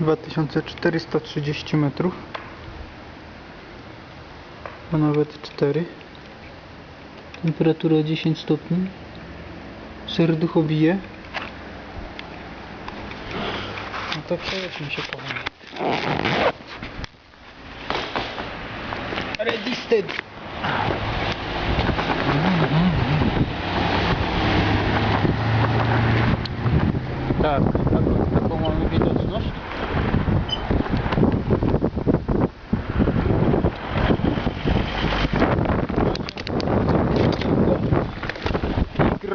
2430 metrów. A nawet 4. Temperatura 10 stopni. Serducho bije. No to przejedźmy się. Ready, steady. Tak,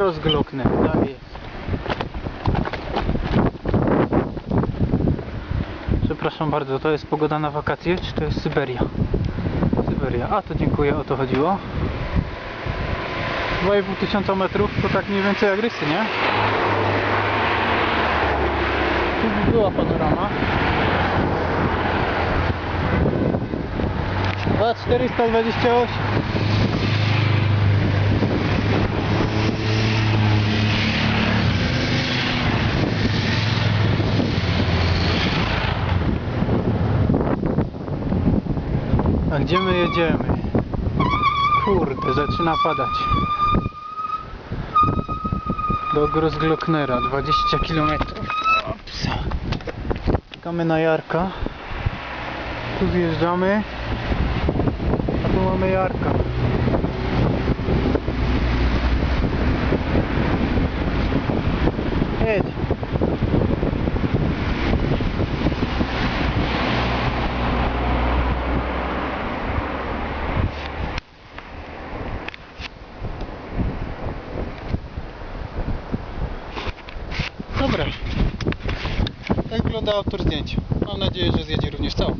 rozgloknę, tak jest. Przepraszam bardzo, to jest pogoda na wakacje, czy to jest Syberia? Syberia, a to dziękuję, o to chodziło. 2,5 tysiąca metrów to tak mniej więcej jak rysy, nie? Tu by była panorama. 2428 A gdzie my jedziemy? Kurde, zaczyna padać. Do Grossglocknera, 20 km. Ops. Czekamy na Jarka. Tu zjeżdżamy. A tu mamy Jarka. Jedź. Tak wygląda autor zdjęć. Mam nadzieję, że zjedzie również cały.